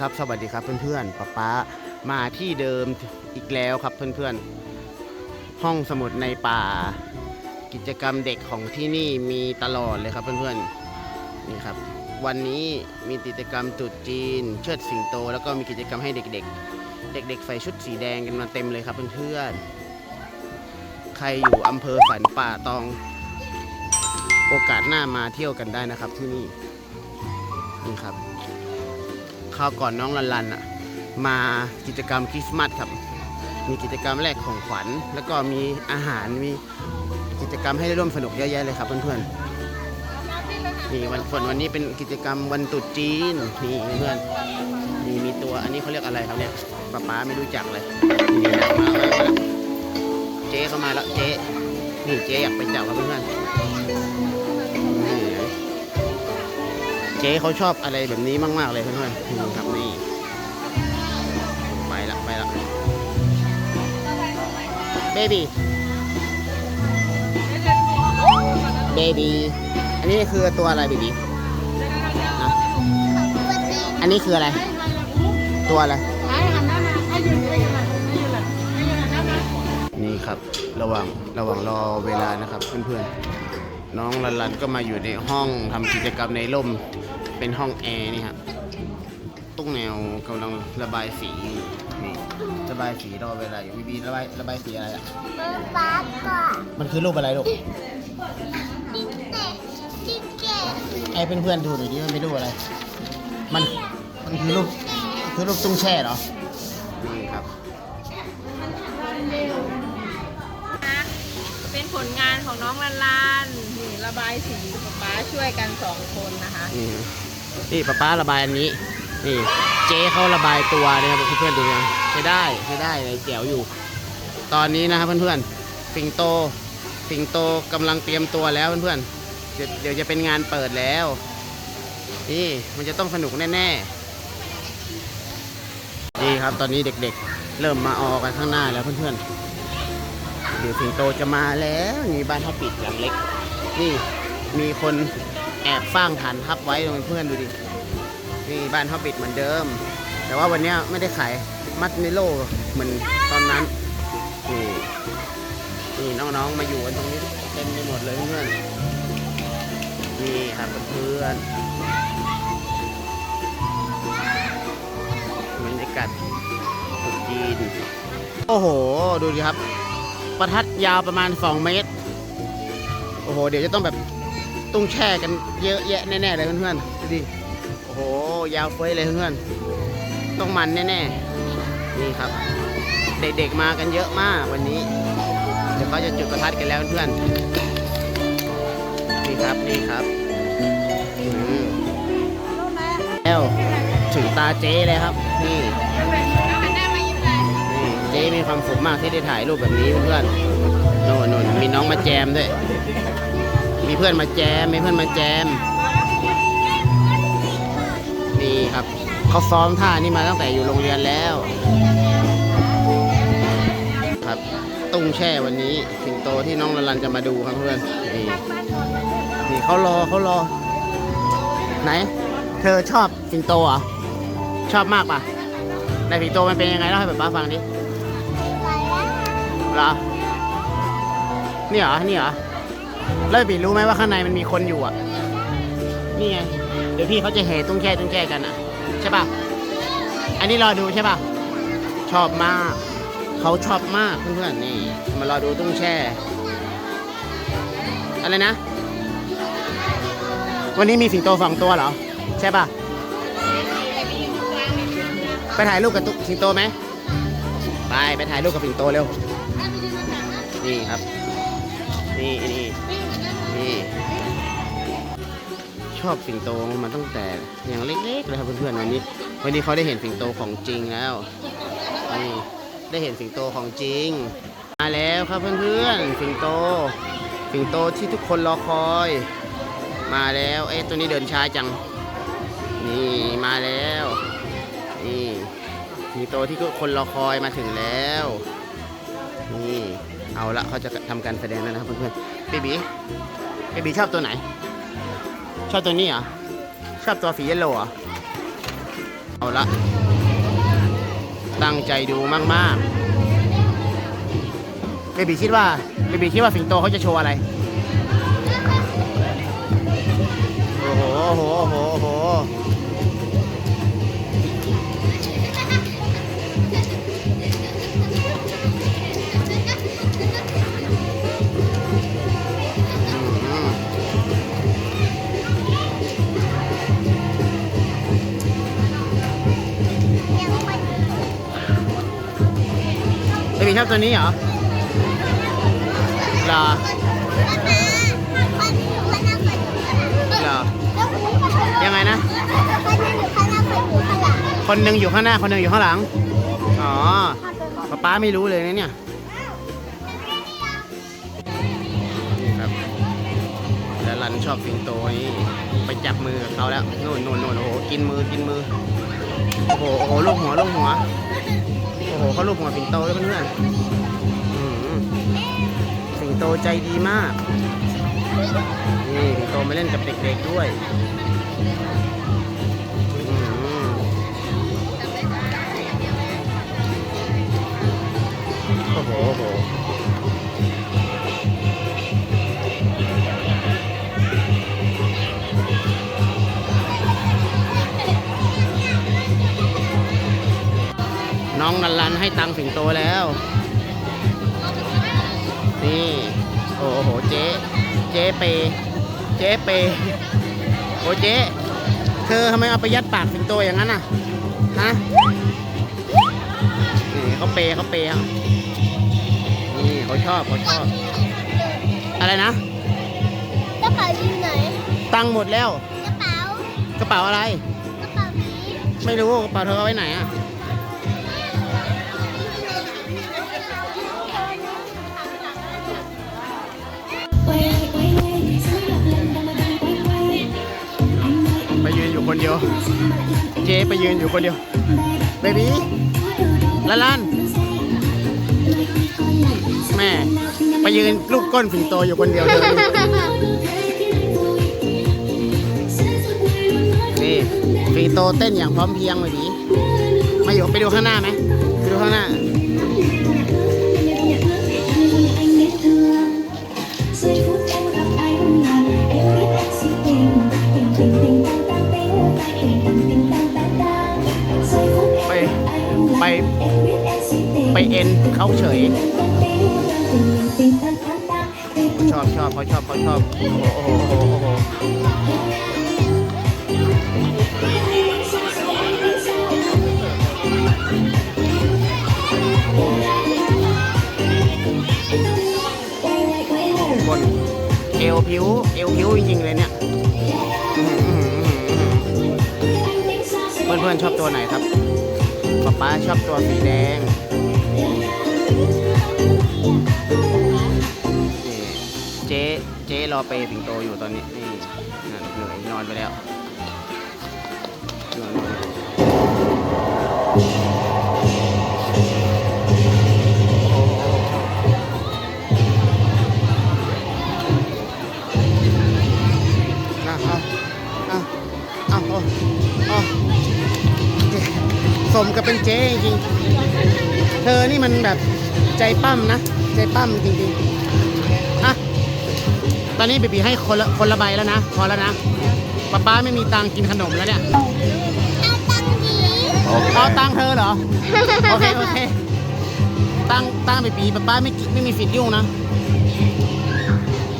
ครับ สวัสดีครับเพื่อนๆป๊าป๊ามาที่เดิมอีกแล้วครับเพื่อนๆ ห้องสมุดในป่า กิจกรรมเด็กของที่นี่มีตลอดเลยครับเพื่อนๆนี่ครับ วันนี้มีกิจกรรมตรุษจีน เชิดสิงโต แล้วก็มีกิจกรรมให้เด็กๆ เด็ก ๆ ใส่ชุดสีแดงกันมาเต็มเลยครับเพื่อนๆ ใครอยู่อำเภอสันป่าตอง โอกาสหน้ามาเที่ยวกันได้นะครับที่นี่นี่ครับ คราวก่อนน้องลันลันอะมากิจกรรมคริสต์มาสครับ มีกิจกรรมแรกของขวัญ แล้วก็มีอาหารมีกิจกรรมให้ร่วมสนุกเยอะแยะเลยครับเพื่อนๆนี่วันฝนวันนี้เป็นกิจกรรมวันตรุษจีนนี่เพื่อนๆนี่มีตัวอันนี้เขาเรียกอะไรครับเนี่ยป้าป๊าไม่รู้จักเลยนี่นะมามามาเจ๊เข้ามาแล้วเจ๊นี่เจ๊อยากไปจับครับเพื่อนๆ เจ๊เขาชอบอะไรแบบนี้มาก ๆ เลยเพื่อนๆนี่ครับนี่ไปละไปละเบบี้เบบี้อันนี้คือตัวอะไรเบบี้นะอันนี้คืออะไร ตัวอะไรนี่ครับระหว่างระหว่างรอเวลานะครับเพื่อนๆ น้องลันลันก็มาอยู่ในห้องทำกิจกรรมในร่มเป็นห้องแอร์นี่ครับตุ้งแนวกำลังระบายสีอยู่นี่ระบายสีรอเวลาอยู่บีบีระบายระบายสีอะไรอะป๊าก่อนมันคือรูปอะไรลูกติ๊กเต็กติ๊กเก็ตให้เพื่อนๆดูหน่อยดิมันเป็นรูปอะไร มันมันคือรูปคือรูปตุ้งแช่เหรอนี่ครับเป็นผลงานของน้องลันลันนี่ ระบายสีป๊าป๊าช่วยกันสองคนนะคะ นี่นี่ป้าป้าระบายอันนี้ นี่เจ๊เขาระบายตัวนะครับเพื่อนๆดูยังใช้ได้ใช้ได้เลยแจ๋วอยู่ ตอนนี้นะครับเพื่อนๆสิงโตสิงโตกำลังเตรียมตัวแล้วเพื่อนๆเดี๋ยวเดี๋ยวจะเป็นงานเปิดแล้ว นี่มันจะต้องสนุกแน่ๆนี่ครับตอนนี้เด็กๆ เริ่มมาออกกันข้างหน้าแล้วเพื่อนๆเดี๋ยวสิงโตจะมาแล้วนี่บ้านเขาปิดหลังเล็ก นี่มีคนแอบสร้างฐานทัพไว้ตรงเพื่อนดูดิ นี่บ้านเขาปิดเหมือนเดิม แต่ว่าวันนี้ไม่ได้ขายมัดเมโลเหมือนตอนนั้น นี่นี่น้องๆมาอยู่กันตรงนี้เต็มไปหมดเลยเพื่อนนี่ครับเพื่อนบรรยากาศตุจีน โอ้โห ดูดิครับ ประทัดยาวประมาณ 2 เมตร โอ้โห เดี๋ยวจะต้องแบบตุ้งแช่กันเยอะแยะแน่ๆเลยเพื่อนๆดูดิโอ้โห ยาวเฟ้ยเลยเพื่อนๆต้องมันแน่ๆนี่ครับ เด็กๆมากันเยอะมากวันนี้ เดี๋ยวเขาจะจุดประทัดกันแล้วเพื่อนๆนี่ครับนี่ครับอืมแล้วถึงตาเจ๊เลยครับนี่นี่เจ๊มีความสุขมากที่ได้ถ่ายรูปแบบนี้เพื่อนๆ โน่นน่นมีน้องมาแจมด้วย มีเพื่อนมาแจม มีเพื่อนมาแจม นี่ครับ เขาซ้อมท่านี่มาตั้งแต่อยู่โรงเรียนแล้ว ครับตุ้งแช่วันนี้สิงโตที่น้องลันลันจะมาดูครับเพื่อน นี่นี่เขารอเขารอ ไหน เธอชอบสิงโตเหรอชอบมากป่ะในสิงโตมันเป็นยังไงเล่าให้ป้าฟังดิ นี่เหรอ นี่เหรอแล้วบีรู้ไหมว่าข้างในมันมีคนอยู่อะ นี่ไง เดี๋ยวพี่เขาจะเหตุ้งแช่ตุ้งแช่กันอะ ใช่ป่ะ อันนี้รอดูใช่ป่ะ ชอบมาก เขาชอบมากเพื่อนๆ นี่ มารอดูตุ้งแช่ อะไรนะ วันนี้มีสิงโตสองตัวเหรอ ใช่ป่ะ ไปถ่ายรูปกับตุ๊สิงโตไหม ไป ไปถ่ายรูปกับสิงโตเร็ว นี่ครับ นี่นี่นี่ชอบสิงโตมาตั้งแต่ยังเล็กๆเลยครับเพื่อนๆวันนี้ วันนี้เขาได้เห็นสิงโตของจริงแล้วนี่ได้เห็นสิงโตของจริง มาแล้วครับเพื่อนๆสิงโต สิงโตที่ทุกคนรอคอย มาแล้วเอ๊ะตัวนี้เดินช้าจัง นี่มาแล้วนี่สิงโตที่ทุกคนรอคอยมาถึงแล้วนี่ เอาละเขาจะทำการแสดงแล้วนะครับเพื่อนๆเบบีเบบีชอบตัวไหน ชอบตัวนี้เหรอ ชอบตัวสีเยลโล่เหรอ เอาละ ตั้งใจดูมากๆเบบีคิดว่าเบบีคิดว่าสิงโตเขาจะโชว์อะไร โอ้โหโอ้โหโอ้โห ชอบตัวนี้เหรอเหรอเหรอยังไงนะ คนหนึ่งอยู่ข้างหน้า คนหนึ่งอยู่ข้างหลัง อ๋อป๊าป๊าไม่รู้เลยนะเนี่ยนี่ครับแล้วรันชอบสิงโตนี่ไปจับมือกับเขาแล้วนู่นนู่นนู่นโอ้โหกินมือกินมือ โอ้โหโอ้โหลูกหัวลูกหัว อ้โหเขาลูกหัวสิงโตด้วยเพื่อนๆสิงโตใจดีมาก นี่สิงโตมาเล่นกับเด็กๆด้วยอื้อหือโอ้โห น้องนันลันให้ตังค์สิงโตแล้ว นี่ โอ้โห เจ๊ เจ๊เป เจ๊เป โอ้เจ๊ เธอทำไมเอาไปยัดปากสิงโตอย่างนั้นน่ะ ฮะ นี่เขาเปเขาเปอะนี่เขาชอบเขาชอบ อะไรนะ กระเป๋าอยู่ไหน ตังค์หมดแล้ว กระเป๋า กระเป๋าอะไร กระเป๋านี้ ไม่รู้กระเป๋าเธอเอาไว้ไหนอะ ไปยืนอยู่คนเดียว เจ๊ไปยืนอยู่คนเดียว เบบี้ลาลันแม่ ไปยืนลูกก้นสิงโตอยู่คนเดียวเลยนี่สิงโตเต้นอย่างพร้อมเพรียงเลยดีมาอยู่ไปดูข้างหน้าไหมไปดูข้างหน้า ไป ไปเอ็นเขาเฉย ชอบชอบเขาชอบเขาชอบโอ้โหโอ้โหโอ้โหโอ้โหบนเอวผิว เอวผิวจริงๆเลยเนี่ยอื้อหืออื้อหือเพื่อนๆชอบตัวไหนครับ ป๊าป๊าชอบตัวสีแดงนี่เจ๊เจ๊รอเปย์สิงโตอยู่ตอนนี้นี่นั่นเหนื่อยนอนไปแล้ว เป็นเจ๊จริงๆเธอนี่มันแบบใจปั้มนะ ใจปั้มจริงๆอะตอนนี้บีบีให้คนละคนละใบแล้วนะ พอแล้วนะป๊าป๊าไม่มีตังค์กินขนมแล้วเนี่ยเอาตังค์ดีเอาตังค์เธอเหรอ โอเค โอเค ตังค์ตังค์บีบีป๊าป๊าไม่กิไม่มีสิทธิ์ยุ่งนะ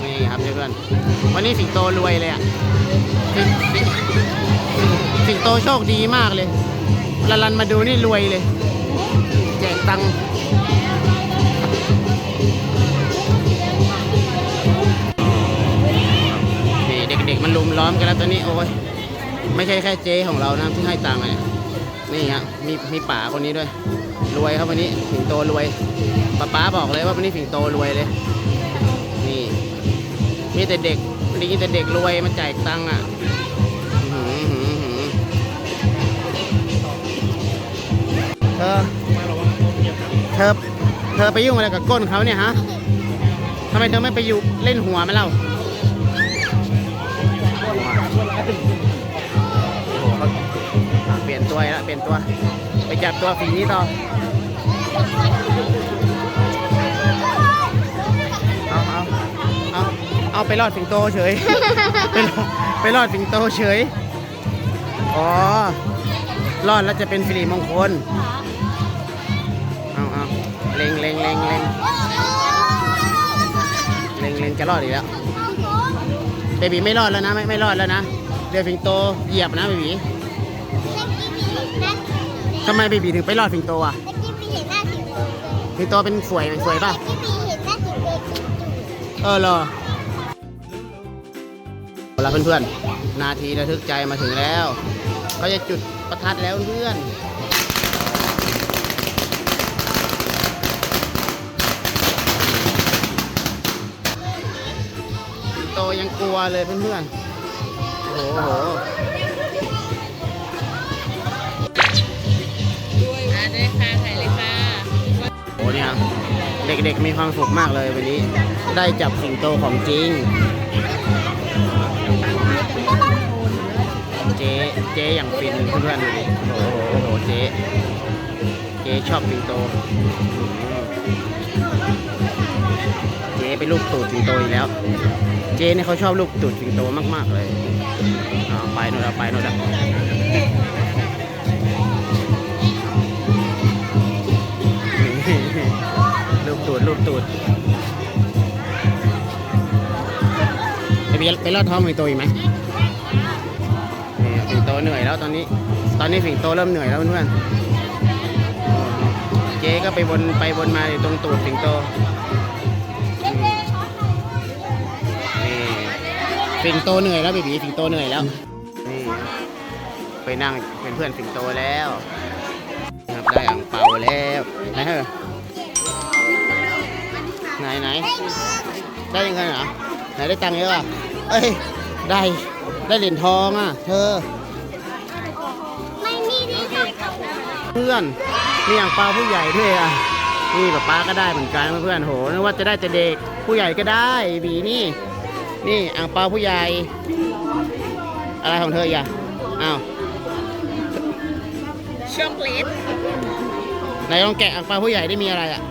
นี่ครับเพื่อนๆวันนี้สิงโตรวยเลยอะสิงสิงสิงโตโชคดีมากเลย ลาลันมาดูนี่รวยเลย แจกตังค์นี่เด็กๆมันลุมล้อมกันแล้วตอนนี้โอ้ยไม่ใช่แค่เจ๊ของเรานะที่ให้ตังค์เนี่ยนี่ฮะมีมีป๋าคนนี้ด้วย รวยครับวันนี้สิงโตรวยป้าป๊าบอกเลยว่าวันนี้สิงโตรวยเลย นี่ มีแต่เด็กมีแต่เด็กรวยมาจ่ายตังค์อะ เธอเธอเธอไปยุ่งอะไรกับก้นเขาเนี่ยฮะทำไมเธอไม่ไปอยู่เล่นหัวมันเล่าโอ้โหเขาเปลี่ยนตัวแล้วเปลี่ยนตัว ไปจับตัวสีนี้ต่อเอาเอาเอาเอาไปรอดสิงโตเฉย ไปรอดไปรอดสิงโตเฉย อ๋อ รอดแล้วจะเป็นสิริมงคลเอาเอาเล็งเล็งเล็งเล็งเล็งเล็งจะรอดอีกแล้วเบบีไม่รอดแล้วนะไม่ไม่รอดแล้วนะเดี๋ยวสิงโตเหยียบนะเบบีทำไมเบบีถึงไปรอดสิงโตอะสิงโตเป็นสวยสวยป่ะเออเหรอเอาละเพื่อนๆนาทีระทึกใจมาถึงแล้ว ก็จะจุดประทัดแล้วเพื่อนโตยังกลัวเลยเพื่อนๆ โอ้โหอ่าด้วยค่ะถ่ายเลยค่ะโอ้เนี่ยเด็กๆมีความสุขมากเลยวันนี้ ได้จับสิงโตของจริง เจ๊เจ๊อย่างฟินเพื่อนๆดูดิโอ้โหโอ้โหเจ๊เจ๊ชอบสิงโตเจ๊ไปลูกตูดสิงโตอีกแล้ว เจ๊เนี่ยเขาชอบลูกตูดสิงโตมากๆเลยเอาไปโน่นแล้วไปโน่นแล้วลูกตูดลูกตูดไปเบียร์ไปลอดท้องสิงโตอีกไหม เหนื่อยแล้วตอนนี้ ตอนนี้สิงโตเริ่มเหนื่อยแล้วเพื่อนๆเจ๊ก็ไปวนไปวนมาอยู่ตรงตูดสิงโตนี่สิงโตเหนื่อยแล้วบีบีสิงโตเหนื่อยแล้วนี่ไปนั่งเป็นเพื่อนสิงโตแล้วครับได้อ่างเปาแล้วไหนเหรอไหนไหนได้ยังไงเหรอไหนได้ตังค์เยอะอะเอ้ยได้ได้เหรียญทองอะ เธอ เพื่อนมีอ่างเปาผู้ใหญ่ด้วยอะนี่ป๊าป๊าก็ได้เหมือนกันเพื่อนๆโหนึกว่าจะได้แต่เด็กผู้ใหญ่ก็ได้บีนี่ นี่อ่างเปาผู้ใหญ่ อะไรของเธออีกอะอ้าวช็อกโกแลตไหนลองแกะอ่างเปาผู้ใหญ่ได้มีอะไรอะ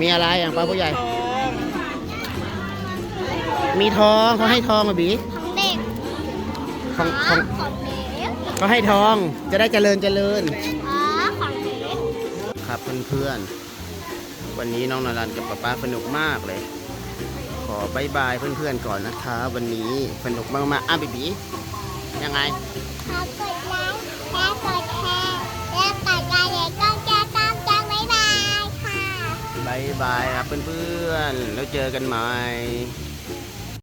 มีอะไรอ่างเปาผู้ใหญ่ทองมีทองเขาให้ทองอะบีของเด็กของของของเด็ กเขาให้ทองจะได้เจริญเจริญอ๋อของเด็กครับเพื่อนๆ วันนี้น้องนารันกับป๊าป๊าสนุกมากเลย ขอบายบายเพื่อนๆก่อนนะคะ วันนี้สนุกมากๆอะบีบียังไงขอกดไลค์และกดแชร์และกดกระดิ่งก็จะตามจังบ๊ายบายค่ะบายบายครับเพื่อนๆ แล้วเจอกันใหม่